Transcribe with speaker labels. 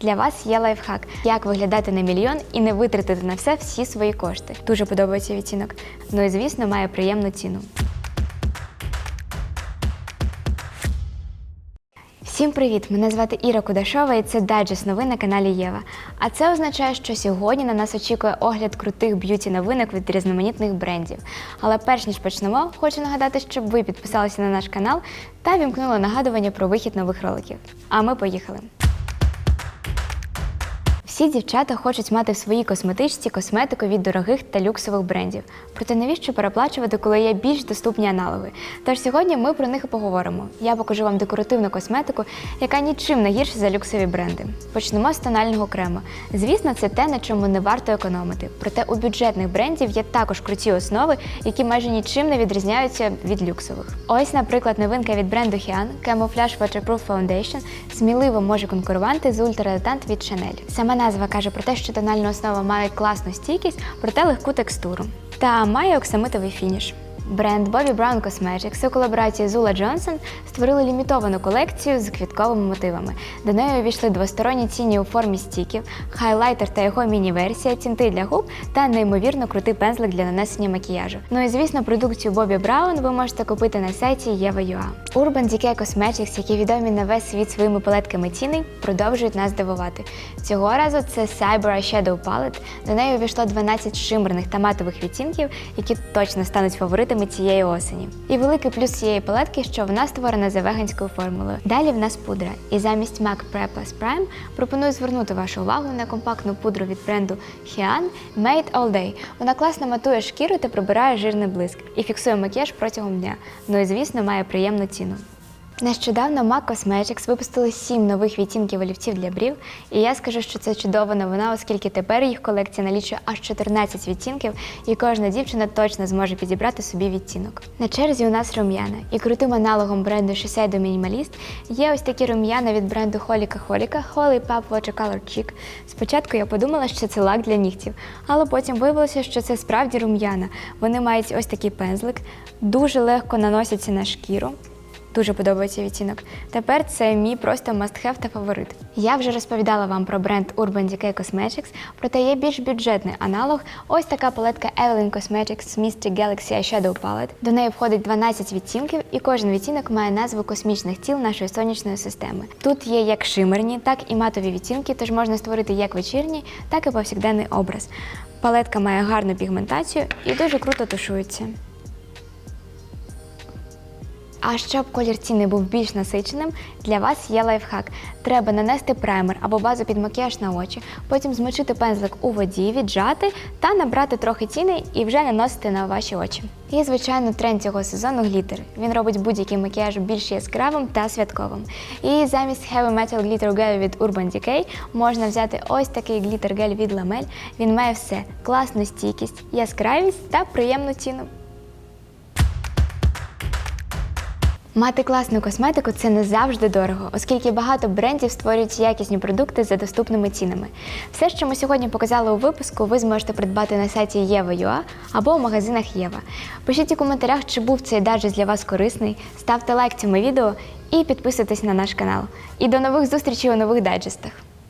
Speaker 1: Для вас є лайфхак, як виглядати на мільйон і не витратити на все всі свої кошти. Дуже подобається відтінок. Ну і звісно, має приємну ціну. Всім привіт! Мене звати Іра Кудашова і це дайджест новин на каналі Єва. А це означає, що сьогодні на нас очікує огляд крутих б'юті новинок від різноманітних брендів. Але перш ніж почнемо, хочу нагадати, щоб ви підписалися на наш канал та вімкнули нагадування про вихід нових роликів. А ми поїхали! Всі дівчата хочуть мати в своїй косметичці косметику від дорогих та люксових брендів. Проте навіщо переплачувати, коли є більш доступні аналоги? Тож сьогодні ми про них і поговоримо. Я покажу вам декоративну косметику, яка нічим не гірша за люксові бренди. Почнемо з тонального крему. Звісно, це те, на чому не варто економити. Проте у бюджетних брендів є також круті основи, які майже нічим не відрізняються від люксових. Ось, наприклад, новинка від бренду Hian Camouflage Waterproof Foundation сміливо може конкурувати з ультрадетант від Chanel. Сама назва каже про те, що тональна основа має класну стійкість, проте легку текстуру. Та має оксамитовий фініш. Бренд Bobbi Brown Cosmetics у колаборації з Ула Джонсон створили лімітовану колекцію з квітковими мотивами. До неї увійшли двосторонні тіні у формі стіків, хайлайтер та його міні-версія, тінти для губ та неймовірно крутий пензлик для нанесення макіяжу. Ну і звісно, продукцію Bobbi Brown ви можете купити на сайті Єва.ua. Urban Decay Cosmetics, які відомі на весь світ своїми палетками тіней, продовжують нас дивувати. Цього разу це Cyber Eyeshadow Palette. До неї увійшло 12 шимерних та матових відтінків, які точно стануть фаворитами цієї осені. І великий плюс цієї палетки, що вона створена за веганською формулою. Далі в нас пудра. І замість MAC Pre Plus Prime пропоную звернути вашу увагу на компактну пудру від бренду Hian Made All Day. Вона класно матує шкіру та прибирає жирний блиск і фіксує макіяж протягом дня. Ну і звісно, має приємну ціну. Нещодавно MAC Cosmetics випустили 7 нових відтінків олівців для брів, і я скажу, що це чудова новина, оскільки тепер їх колекція налічує аж 14 відтінків, і кожна дівчина точно зможе підібрати собі відтінок. На черзі у нас рум'яна, і крутим аналогом бренду Shiseido Minimalist є ось такі рум'яна від бренду Холіка Холіка Holy Pop Watercolor Cheek. Спочатку я подумала, що це лак для нігтів, але потім виявилося, що це справді рум'яна. Вони мають ось такий пензлик, дуже легко наносяться на шкіру. Дуже подобається відтінок. Тепер це мій просто must-have та фаворит. Я вже розповідала вам про бренд Urban Decay Cosmetics, проте є більш бюджетний аналог. Ось така палетка Evelyn Cosmetics Mystic Galaxy Eyeshadow Palette. До неї входить 12 відтінків, і кожен відтінок має назву космічних тіл нашої сонячної системи. Тут є як шимерні, так і матові відтінки, тож можна створити як вечірній, так і повсякденний образ. Палетка має гарну пігментацію і дуже круто тушується. А щоб колір тіни був більш насиченим, для вас є лайфхак. Треба нанести праймер або базу під макіяж на очі, потім змочити пензлик у воді, віджати та набрати трохи тіни і вже наносити на ваші очі. І, звичайно, тренд цього сезону глітер. Він робить будь-який макіяж більш яскравим та святковим. І замість Heavy Metal Glitter Gel від Urban Decay можна взяти ось такий глітер гель від Lamel. Він має все: класну стійкість, яскравість та приємну ціну. Мати класну косметику це не завжди дорого, оскільки багато брендів створюють якісні продукти за доступними цінами. Все, що ми сьогодні показали у випуску, ви зможете придбати на сайті Єва.ua або в магазинах Єва. Пишіть у коментарях, чи був цей даджес для вас корисний, ставте лайк цьому відео і підписуйтесь на наш канал. І до нових зустрічей у нових дайджестах.